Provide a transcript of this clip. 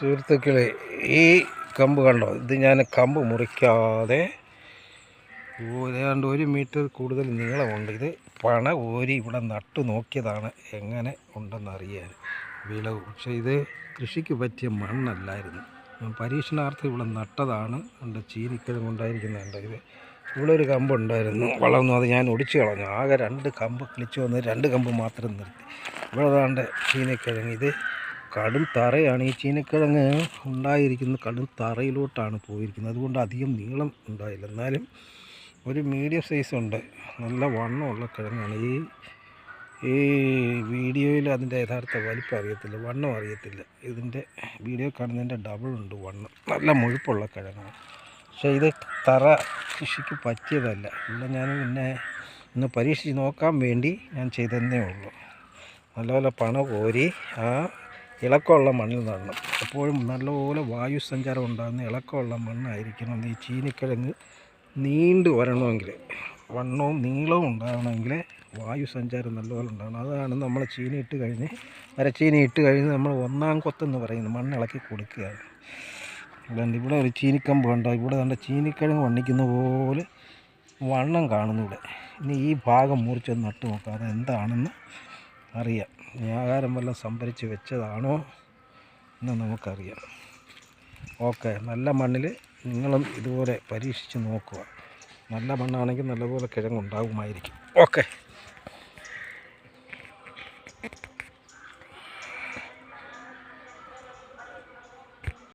സുഹൃത്തുക്കളെ ഈ കമ്പ് കണ്ടോ? ഇത് ഞാൻ കമ്പ് മുറിക്കാതെ ഏതാണ്ട് ഒരു മീറ്റർ കൂടുതൽ നീളമുണ്ട്. ഇത് പണ ഓരി ഇവിടെ നട്ടു നോക്കിയതാണ് എങ്ങനെ ഉണ്ടെന്ന് അറിയാൻ വിളവ്. പക്ഷേ ഇത് കൃഷിക്ക് പറ്റിയ മണ്ണല്ലായിരുന്നു. പരീക്ഷണാർത്ഥം ഇവിടെ നട്ടതാണ്. എന്റെ ചീനിക്കിഴങ്ങ് ഉണ്ടായിരിക്കുന്നുണ്ട് ഇത്. ഇവിടെ ഒരു കമ്പ് ഉണ്ടായിരുന്നു. വളർന്നു അത് ഞാൻ ഒടിച്ചു കളഞ്ഞു. ആകെ രണ്ട് കമ്പ് കിളിച്ചു വന്ന് രണ്ട് കമ്പ് മാത്രം നിർത്തി. ഇവിടെ അതാണ്ട് ചീനിക്കിഴങ്ങ്. ഇത് കടും തറയാണ് ഈ ചീനക്കിഴങ്ങ് ഉണ്ടായിരിക്കുന്നത്. കടും തറയിലോട്ടാണ് പോയിരിക്കുന്നത്. അതുകൊണ്ട് അധികം നീളം ഉണ്ടായില്ല. എന്നാലും ഒരു മീഡിയം സൈസ് ഉണ്ട്. നല്ല വണ്ണമുള്ള കിഴങ്ങാണ്. ഈ ഈ വീഡിയോയിൽ അതിന്റെ യഥാർത്ഥ വലിപ്പം അറിയത്തില്ല. വണ്ണം അറിയത്തില്ല. ഇതിന്റെ വീഡിയോ കാണുന്നതിന്റെ ഡബിൾ ഉണ്ട് വണ്ണം. നല്ല മുഴുപ്പുള്ള കിഴങ്ങാണ്. പക്ഷേ ഇത് തറ കൃഷിക്ക് പറ്റിയതല്ല. ഇവിടെ ഞാൻ പിന്നെ ഒന്ന് പരീക്ഷിച്ച് നോക്കാൻ വേണ്ടി ഞാൻ ചെയ്തതന്നേ ഉള്ളൂ. നല്ല നല്ലപോലെ പണ കോരി ആ ഇളക്കമുള്ള മണ്ണിൽ നടണം. എപ്പോഴും നല്ലപോലെ വായു സഞ്ചാരം ഉണ്ടാകുന്ന ഇളക്കമുള്ള മണ്ണായിരിക്കണം ഈ ചീനിക്കിഴങ്ങ് നീണ്ടു വരണമെങ്കിൽ വണ്ണവും നീളവും ഉണ്ടാകണമെങ്കിൽ വായു സഞ്ചാരം നല്ലപോലെ ഉണ്ടാകണം. അതാണ് നമ്മൾ ചീനി ഇട്ട് കഴിഞ്ഞ് അരച്ചീനി ഇട്ട് കഴിഞ്ഞ് നമ്മൾ ഒന്നാം കൊത്തെന്ന് പറയുന്നത് മണ്ണ് ഇളക്കി കൊടുക്കുകയാണ്. അതുകൊണ്ട് ഇവിടെ ഒരു ചീനിക്കമ്പ് കണ്ടോ? ഇവിടെ കണ്ട ചീനിക്കിഴങ്ങ് വണ്ണിക്കുന്ന പോലെ വണ്ണം കാണുന്നു ഇവിടെ ഇനി ഈ ഭാഗം മുറിച്ചൊന്ന് നട്ട് നോക്കാം അത് എന്താണെന്ന് അറിയാം. ഇനി ആഹാരം വല്ലതും സംഭരിച്ച് വെച്ചതാണോ എന്ന് നമുക്കറിയാം. ഓക്കെ നല്ല മണ്ണിൽ നിങ്ങളും ഇതുപോലെ പരീക്ഷിച്ച് നോക്കുക. നല്ല മണ്ണാണെങ്കിൽ നല്ലപോലെ കിഴങ്ങുണ്ടാകുമായിരിക്കും. ഓക്കെ.